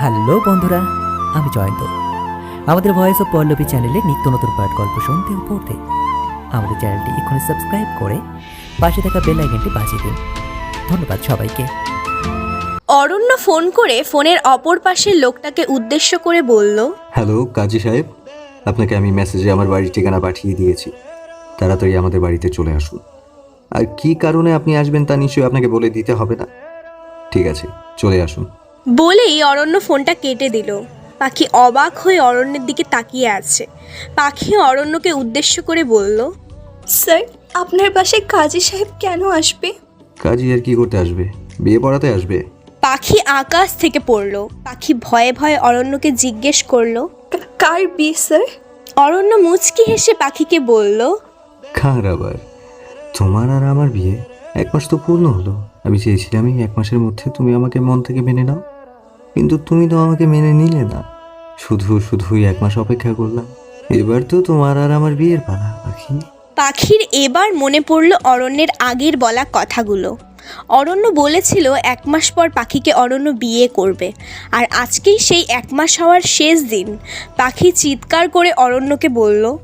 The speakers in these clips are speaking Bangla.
হ্যালো বন্ধুরা আমি জয়ন্ত। আমাদের ভয়েস অফ পল্লবী চ্যানেলে নিত্য নতুন পাঠ গল্প শুনতে ও পড়তে আমাদের চ্যানেলটি এক্ষুনি সাবস্ক্রাইব করে পাশে থাকা বেল আইকনটি বাজিয়ে দিন। ধন্যবাদ সবাইকে। অরণ্য ফোন করে ফোনের অপর পাশের লোকটাকে উদ্দেশ্য করে বলল হ্যালো কাজী সাহেব আপনাকে আমি মেসেজে আমার বাড়ির ঠিকানা পাঠিয়ে দিয়েছি। তাড়াতাড়ি আমাদের বাড়িতে চলে আসুন। আর কি কারণে আপনি আসবেন তা নিশ্চয়ই আপনাকে বলে দিতে হবে না? ঠিক আছে চলে আসুন। বলেই অরণ্য ফোনটা কেটে দিল। পাখি অবাক হয়ে অরণ্যের দিকে তাকিয়ে আছে। পাখি অরণ্যকে উদ্দেশ্য করে বলল স্যার আপনার বাসায় কাজী সাহেব কেন আসবে? কাজী আর কি করতে আসবে? বিয়ে পড়াতে আসবে? পাখি আকাশ থেকে পড়ল। পাখি ভয়ে ভয়ে অরণ্যকে জিজ্ঞেস করল কার বিয়ে স্যার? অরণ্য মুচকি হেসে পাখিকে বলল খার আবার? তোমার আর আমার বিয়ে এক মাস তো পূর্ণ হলো। আমি চেয়েছিলাম এক মাসের মধ্যে তুমি আমাকে মন থেকে মেনে নাও। কিন্তু তুমি তো আমাকে মেনে নিলে না। শুধু শুধুই এক মাস অপেক্ষা করলাম। এবার তো তোমার আর আমার বিয়ের পালা পাখি। পাখির এবার মনে পড়ল অরণ্যের আগের বলা কথাগুলো। অরণ্য বলেছিল এক মাস পর পাখিকে অরণ্য বিয়ে করবে। আর আজকেই সেই এক মাস হওয়ার শেষ দিন। পাখি চিৎকার করে অরণ্যকে বলল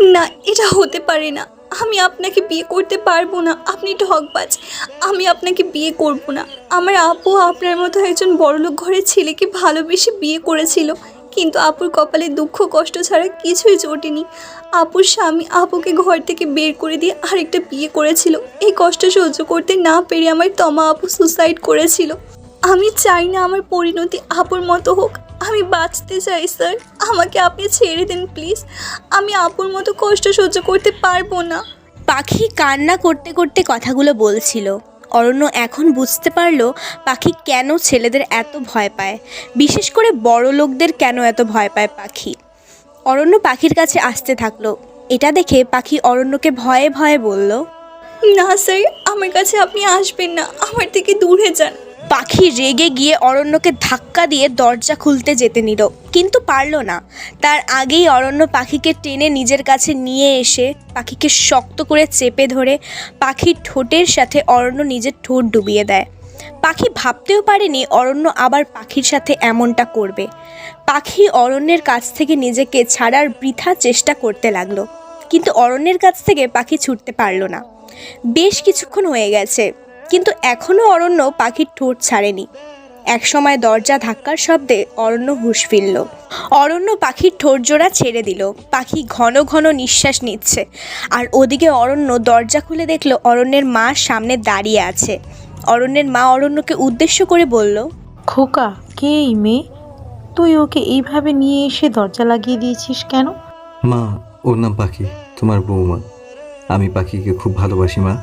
না এটা হতে পারে না। আমি আপনাকে বিয়ে করতে পারব না। আপনি ঠকবাজ। আমি আপনাকে বিয়ে করব না। আমার আপু আপনার মতো একজন বড়লোক ঘরের ছেলেকে ভালোবেসে বিয়ে করেছিল। কিন্তু আপুর কপালে দুঃখ কষ্ট ছাড়া কিছুই জোটেনি। আপুর স্বামী আপুকে ঘর থেকে বের করে দিয়ে আরেকটা বিয়ে করেছিল। এই কষ্ট সহ্য করতে না পেরে আমার তমা আপু সুসাইড করেছিল। আমি চাই না আমার পরিণতি আপুর মতো হোক। আমি বাঁচতে চাই স্যার। আমাকে আপনি ছেড়ে দিন প্লিজ। আমি আপুর মতো কষ্ট সহ্য করতে পারব না। পাখি কান্না করতে করতে কথাগুলো বলছিল। অরণ্য এখন বুঝতে পারল পাখি কেন ছেলেদের এত ভয় পায়। বিশেষ করে বড় লোকদের কেন এত ভয় পায় পাখি। অরণ্য পাখির কাছে আসতে থাকল। এটা দেখে পাখি অরণ্যকে ভয়ে ভয়ে বলল না স্যার। আমার কাছে আপনি আসবেন না। আমার থেকে দূরে যান। পাখি রেগে গিয়ে অরণ্যকে ধাক্কা দিয়ে দরজা খুলতে যেতে নিল। কিন্তু পারল না। তার আগেই অরণ্য পাখিকে টেনে নিজের কাছে নিয়ে এসে পাখিকে শক্ত করে চেপে ধরে পাখির ঠোঁটের সাথে অরণ্য নিজের ঠোঁট ডুবিয়ে দেয়। পাখি ভাবতেও পারেনি অরণ্য আবার পাখির সাথে এমনটা করবে। পাখি অরণ্যের কাছ থেকে নিজেকে ছাড়ার বৃথা চেষ্টা করতে লাগল। কিন্তু অরণ্যের কাছ থেকে পাখি ছুটতে পারল না। বেশ কিছুক্ষণ হয়ে গেছে। কিন্তু এখনও অরণ্য পাখির ঠোঁট ছাড়েনি। একসময় দরজা ধাক্কার শব্দে অরণ্য হুঁশ ফিরল। অরণ্য পাখির ঠোঁট জোড়া ছেড়ে দিল। পাখি ঘন ঘন নিঃশ্বাস নিচ্ছে। আর ওদিকে অরণ্য দরজা খুলে দেখল অরণ্যের মা সামনে দাঁড়িয়ে আছে। অরণ্যের মা অরণ্যকে উদ্দেশ্য করে বলল খোকা কে এই মেয়ে? তুই ওকে এইভাবে নিয়ে এসে দরজা লাগিয়ে দিয়েছিস কেন? মা ওর নাম পাখি তোমার বৌমা। আমি পাখিকে খুব ভালোবাসি মা।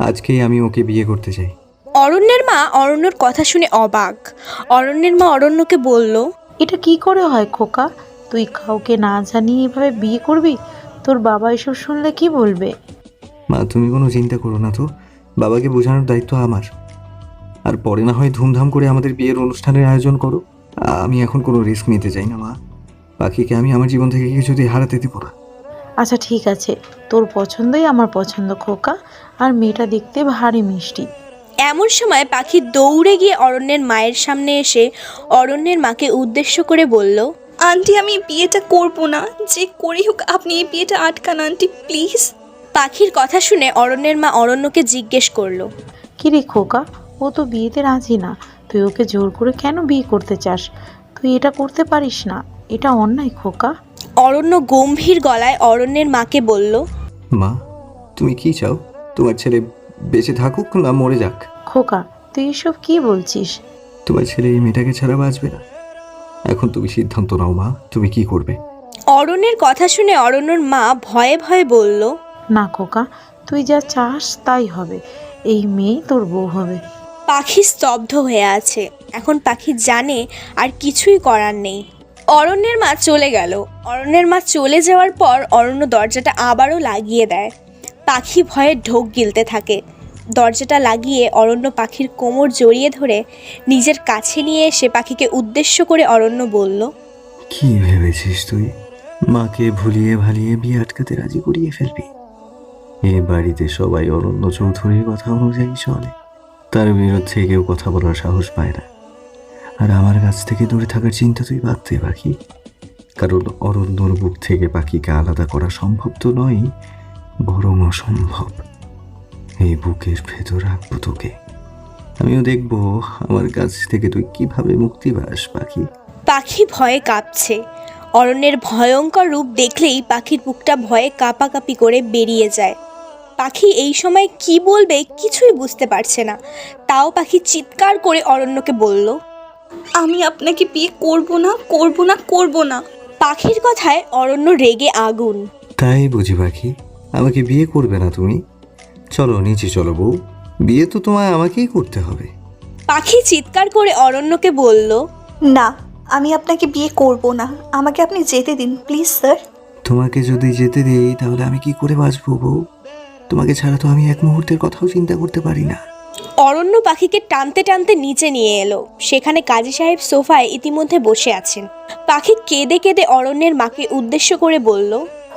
আজকেই আমি ওকে বিয়ে করতে চাই। অরণ্যের মা অরণ্যর কথা শুনে অবাক। অরণ্যের মা অরণ্যকে বলল এটা কি করে হয় খোকা? তুই কাউকে না জানিয়ে এভাবে বিয়ে করবি? তোর বাবা এসব শুনলে কি বলবে? মা তুমি কোনো চিন্তা করো না তো। বাবাকে বোঝানোর দায়িত্ব আমার। আর পরে না হয় ধুমধাম করে আমাদের বিয়ের অনুষ্ঠানের আয়োজন করো। আমি এখন কোনো রিস্ক নিতে চাই না মা। পাখিকে আমি আমার জীবন থেকে কিছুতেই হারাতে দেবো না। আচ্ছা ঠিক আছে। তোর পছন্দই আমার পছন্দ খোকা। আর মেয়েটা দেখতে ভারী মিষ্টি। এমন সময় পাখি দৌড়ে গিয়ে অরণ্যের মায়ের সামনে এসে অরণ্যের মাকে উদ্দেশ্য করে বলল আন্টি আমি বিয়েটা করব না। যে করেই হোক আপনি এই বিয়েটা আটকান আন্টি প্লিজ। পাখির কথা শুনে অরণ্যের মা অরণ্যকে জিজ্ঞেস করল কিরে খোকা? ও তো বিয়েতে রাজি না। তুই ওকে জোর করে কেন বিয়ে করতে চাস? তুই এটা করতে পারিস না। এটা অন্যায় খোকা। অরণ্য গম্ভীর গলায় অরণ্যের মাকে বলল মা তুমি কি চাও? তোমার ছেলে বেঁচে থাকুক না মরে যাক। খোকা তুই এসব কি বলছিস? তোমার ছেলে এই মেয়েটাকে ছাড়া বাঁচবে না। এখন তুমি সিদ্ধান্ত নাও মা তুমি কি করবে? অরণ্যের কথা শুনে অরণ্যর মা ভয়ে ভয়ে বলল না খোকা তুই যা চাস তাই হবে। এই মেয়ে তোর বউ হবে। পাখি স্তব্ধ হয়ে আছে। এখন পাখি জানে আর কিছুই করার নেই। অরণ্যের মা চলে গেল। অরণ্যের মা চলে যাওয়ার পর অরণ্য দরজাটা আবারও লাগিয়ে দেয়। পাখি ভয়ে ঢোক গিলতে থাকে। দরজাটা লাগিয়ে অরণ্য পাখির কোমর জড়িয়ে ধরে নিজের কাছে নিয়ে এসে পাখিকে উদ্দেশ্য করে অরণ্য বলল, কি ভেবেছিস তুই? মাকে ভুলিয়ে ভালিয়ে বিয়ে আটকাতে রাজি করিয়ে ফেলবি। এ বাড়িতে সবাই অরণ্য চৌধুরীর কথা অনুযায়ী চলে। তার বিরুদ্ধে কেউ কথা বলার সাহস পায় না। আর আমার কাছ থেকে দূরে থাকার চিন্তা তুই বাদ দে পাখি কারণ অরণ্যর বুক থেকে পাখিকে আলাদা করা সম্ভব তো নয়, বরং অসম্ভব। এই বুকের ভেতর রাখব তোকে। আমিও দেখব আমার কাছ থেকে তুই কীভাবে মুক্তি পাস পাখি পাখি ভয়ে কাঁপছে। অরণ্যের ভয়ঙ্কর রূপ দেখলেই পাখির বুকটা ভয়ে কাঁপাকাঁপি করে বেরিয়ে যায়। পাখি এই সময় কি বলবে কিছুই বুঝতে পারছে না। তাও পাখি চিৎকার করে অরণ্যকে বলল আমি আপনাকে বিয়ে করব না করব না করব না। পাখির কথায় অরণ্য রেগে আগুন। তাই বুঝি পাখি আমাকে বিয়ে করবে না তুমি। চলো নিচে চলো বউ। বিয়ে তো তোমায় আমাকেই করতে হবে। পাখি চিৎকার করে অরণ্যকে বলল না আমি আপনাকে বিয়ে করব না। আমাকে আপনি যেতে দিন প্লিজ স্যার। তোমাকে যদি যেতে দিই তাহলে আমি কি করে বাঁচবো বউ? তোমাকে ছাড়া তো আমি এক মুহূর্তের কথাও চিন্তা করতে পারি না। অরণ্য পাখিকে টানতে টানতে নিচে নিয়ে এলো। সেখানে কাজী সাহেব সোফায় ইতিমধ্যে বসে আছেন। পাখি কেঁদে কেঁদে অরণ্যের মাকে উদ্দেশ্য করে বলল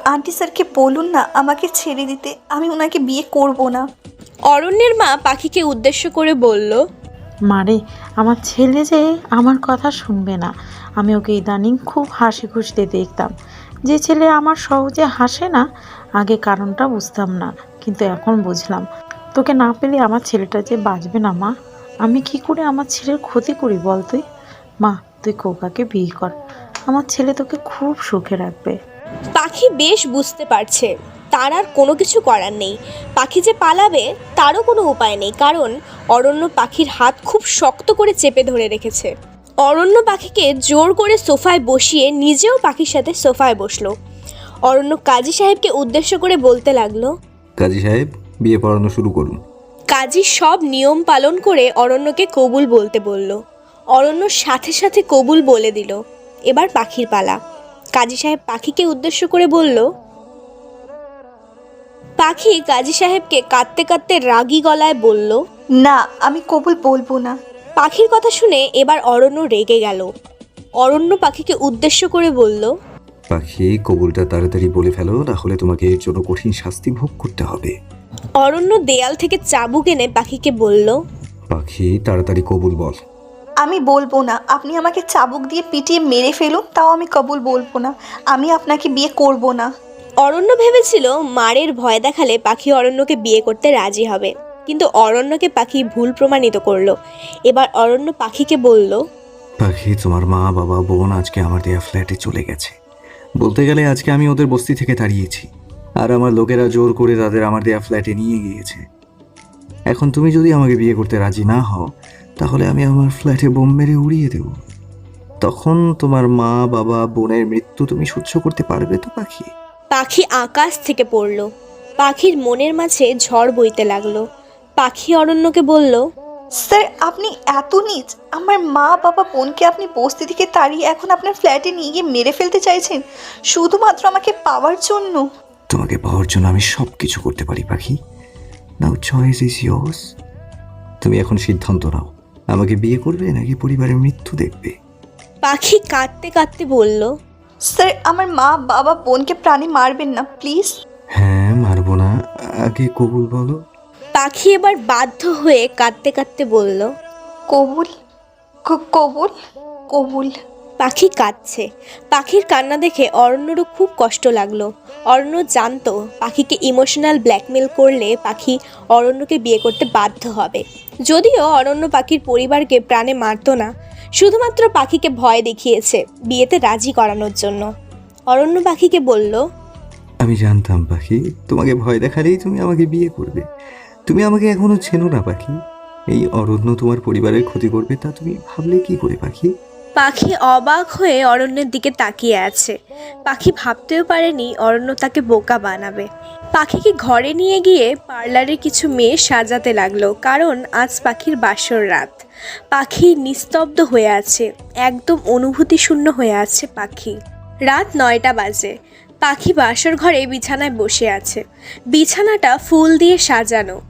আন্টি স্যারকে বলুন না আমাকে ছেড়ে দিতে আমি ওনাকে বিয়ে করব না। অরণ্যের মা পাখিকে উদ্দেশ্য করে বলল মারে আমার ছেলে যে আমার কথা শুনবে না। আমি ওকে ইদানিং খুব হাসি খুশিতে দেখতাম। যে ছেলে আমার সহজে হাসে না আগে কারণটা বুঝতাম না কিন্তু এখন বুঝলাম। তোকে না পেলে আমার ছেলেটা যে বাঁচবে না মা। আমি কি করে আমার ছেলের ক্ষতি করি বল তুই? মা তুই কোকাকে বিয়ে কর। আমার ছেলে তোকে খুব সুখে রাখবে। পাখি বেশ বুঝতে পারছে। তার আর কোনো কিছু করার নেই। পাখি যে পালাবে তারও কোনো উপায় নেই কারণ অরণ্য পাখির হাত খুব শক্ত করে চেপে ধরে রেখেছে। অরণ্য পাখিকে জোর করে সোফায় বসিয়ে নিজেও পাখির সাথে সোফায় বসল। অরণ্য কাজী সাহেবকে উদ্দেশ্য করে বলতে লাগল কাজী সাহেব বিয়ে পড়ানো শুরু করুন। কাজী সব নিয়ম পালন করে অরণ্যকে কবুল বলতে বলল। অরণ্য সাথে সাথে কবুল বলে দিল। এবার পাখির পালা। কাজী সাহেব পাখিকে উদ্দেশ্য করে বলল পাখি কাজী সাহেবকে কাঁদতে কাঁদতে রাগী গলায় বলল না আমি কবুল বলব না। পাখির কথা শুনে এবার অরণ্য রেগে গেল। অরণ্য পাখিকে উদ্দেশ্য করে বলল পাখি কবুলটা তাড়াতাড়ি বলে ফেলো তাহলে তোমাকে এর জন্য কঠিন শাস্তি ভোগ করতে হবে। অরণ্য দেয়াল থেকে চাবুক এনে পাখিকে বলল পাখি তাড়াতাড়ি কবুল বল। আমি বলব না আপনি আমাকে চাবুক দিয়ে পিটিয়ে মেরে ফেলুন তাও আমি কবুল বলব না আমি আপনাকে বিয়ে করব না। অরণ্য ভেবেছিল মারের ভয় দেখালে পাখি অরণ্যকে বিয়ে করতে রাজি হবে কিন্তু অরণ্যকে পাখি ভুল প্রমাণিত করল। এবার অরণ্য পাখিকে বলল পাখি তোমার মা বাবা বোন আজকে আমার দেয়া ফ্ল্যাটে চলে গেছে। বলতে গেলে আজকে আমি ওদের বস্তি থেকে তাড়িয়েছি আর আমার লোকেরা জোর করে তাদের আমার দেয়া ফ্ল্যাটে নিয়ে গিয়েছে। এখন তুমি যদি আমাকে বিয়ে করতে রাজি না হও তাহলে আমি আমার ফ্ল্যাটে বোম মেরে উড়িয়ে দেব। তখন তোমার মা বাবা বোনের মৃত্যু তুমি সহ্য করতে পারবে তো পাখি? পাখি আকাশ থেকে পড়ল। পাখির মনের মাঝে ঝড় বইতে লাগল। পাখি অরণ্যকে বলল স্যার আপনি এত নিচ। আমার মা বাবা বোনকে আপনি বস্তি থেকে তাড়িয়ে এখন আপনার ফ্ল্যাটে নিয়ে গিয়ে মেরে ফেলতে চাইছেন। শুধুমাত্র আমাকে পাওয়ার জন্য। তোমাকে পাওয়ার জন্য আমি সব কিছু করতে পারি পাখি। নাও চয়েস ইজ ইয়োর্স তুমি এখন সিদ্ধান্ত নাও। আমাকে বিয়ে করবে নাকি পরিবারের মৃত্যু দেখবে? পাখি কাঁদতে কাঁদতে বলল স্যার আমার মা বাবা বোনকে প্রাণী মারবেন না প্লিজ হ্যাঁ মারবো না। আগে কবুল বলো। পাখি এবার বাধ্য হয়ে কাঁদতে কাঁদতে বলল কবুল? ক- কবুল? কবুল? পাখি কাঁদছে। পাখির কান্না দেখে অরণ্যরও খুব কষ্ট লাগল। অরণ্য জানতো পাখিকে ইমোশনাল ব্ল্যাকমেল করলে পাখি অরণ্যকে বিয়ে করতে বাধ্য হবে। যদিও অরণ্য পাখির পরিবারকে প্রাণে মারতো না, শুধুমাত্র পাখিকে ভয় দেখিয়েছে বিয়েতে রাজি করানোর জন্য। অরণ্য পাখিকে বলল, আমি জানতাম পাখি, তোমাকে ভয় দেখালেই তুমি আমাকে বিয়ে করবে। তুমি আমাকে এখনও চেনো না পাখি। এই অরণ্য তোমার পরিবারের ক্ষতি করবে, তা তুমি ভাবলে কি করে পাখি? পাখি অবাক হয়ে অরণ্যের দিকে তাকিয়ে আছে। পাখি ভাবতেও পারেনি অরণ্য তাকে বোকা বানাবে। পাখিকে ঘরে নিয়ে গিয়ে পার্লারে কিছু মেয়ে সাজাতে লাগল, কারণ আজ পাখির বাসর রাত। পাখি নিস্তব্ধ হয়ে আছে, একদম অনুভূতি শূন্য হয়ে আছে পাখি। রাত নয়টা বাজে। পাখি বাসর ঘরে বিছানায় বসে আছে। বিছানাটা ফুল দিয়ে সাজানো।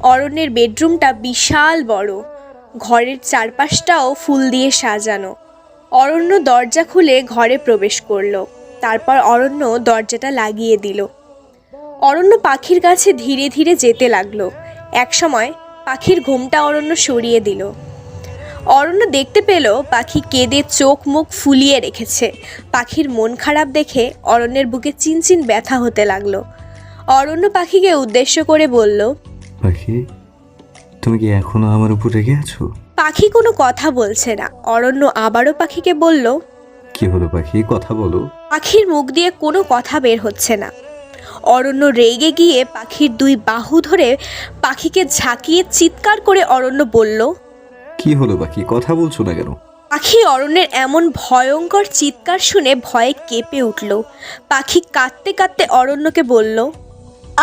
অরণ্যের বেডরুমটা বিশাল বড়। ঘরের চারপাশটাও ফুল দিয়ে সাজানো। অরণ্য দরজা খুলে ঘরে প্রবেশ করল। তারপর অরণ্য দরজাটা লাগিয়ে দিল। অরণ্য পাখির কাছে ধীরে ধীরে যেতে লাগল। একসময় পাখির ঘুমটা অরণ্য সরিয়ে দিল। অরণ্য দেখতে পেল পাখি কেঁদে চোখ মুখ ফুলিয়ে রেখেছে। পাখির মন খারাপ দেখে অরণ্যের বুকে চিনচিন ব্যথা হতে লাগল। অরণ্য পাখিকে উদ্দেশ্য করে বলল, পাখি তুমি কি এখনও আমার উপর রেগে আছো? পাখি কোনো কথা বলছে না। অরণ্য আবারও পাখিকে বলল কি হলো পাখি? কথা বলো। পাখির মুখ দিয়ে কোনো কথা বের হচ্ছে না। অরণ্য রেগে গিয়ে পাখির দুই বাহু ধরে পাখিকে ঝাঁকিয়ে চিৎকার করে অরণ্য বলল কি হলো পাখি? কথা বলছো না কেন? পাখি অরণ্যের এমন ভয়ঙ্কর চিৎকার শুনে ভয়ে কেঁপে উঠল। পাখি কাঁদতে কাঁদতে অরণ্যকে বলল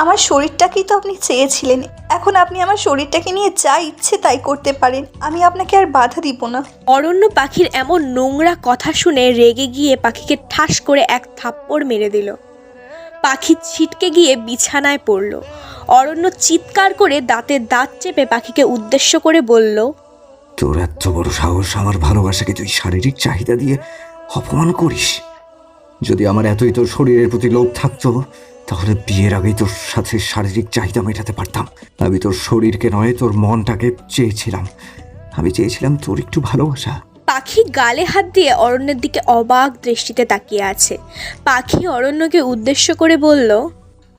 আমার শরীরটাকেই তো আপনি চেয়েছিলেন। এখন আপনি আমার শরীরটাকে নিয়ে যা ইচ্ছে তাই করতে পারেন। আমি আপনাকে আর বাধা দিব না। অরণ্য পাখির এমন নোংরা কথা শুনে রেগে গিয়ে পাখিকে ঠাস করে এক থাপ্পড় মেরে দিল। পাখি ছিটকে গিয়ে বিছানায় পড়ল। অরণ্য চিৎকার করে দাঁতে দাঁত চেপে পাখিকে উদ্দেশ্য করে বলল তোর এত বড় সাহস আমার ভালোবাসাকে তুই শারীরিক চাহিদা দিয়ে অপমান করিস? যদি আমার এতই তোর শরীরের প্রতি লোভ থাকতো তাহলে বিয়ের আগেই তোর সাথে শারীরিক চাহিদা মেটাতে পারতাম। আমি তোর শরীরকে নয় তোর মনটাকে চেয়েছিলাম। আমি চেয়েছিলাম তোর একটু ভালোবাসা। পাখি গালে হাত দিয়ে অরণ্যের দিকে অবাক দৃষ্টিতে তাকিয়ে আছে। পাখি অরণ্যকে উদ্দেশ্য করে বলল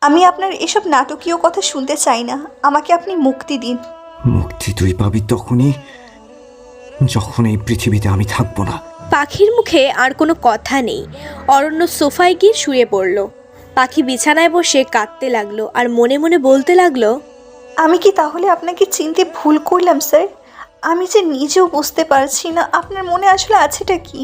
আমি আপনার এসব নাটকীয় কথা শুনতে চাই না। আমাকে আপনি মুক্তি দিন। মুক্তি তুই পাবি তখনই যখন এই পৃথিবীতে আমি থাকব না। পাখির মুখে আর কোনো কথা নেই। অরণ্য সোফায় গিয়ে শুয়ে পড়ল। পাখি বিছানায় বসে কাঁদতে লাগল আর মনে মনে বলতে লাগল, আমি কি তাহলে আপনাকে চিনতে ভুল করলাম, স্যার? আমি যে নিজেও বুঝতে পারছি না, আপনার মনে আসলে আছেটা কি?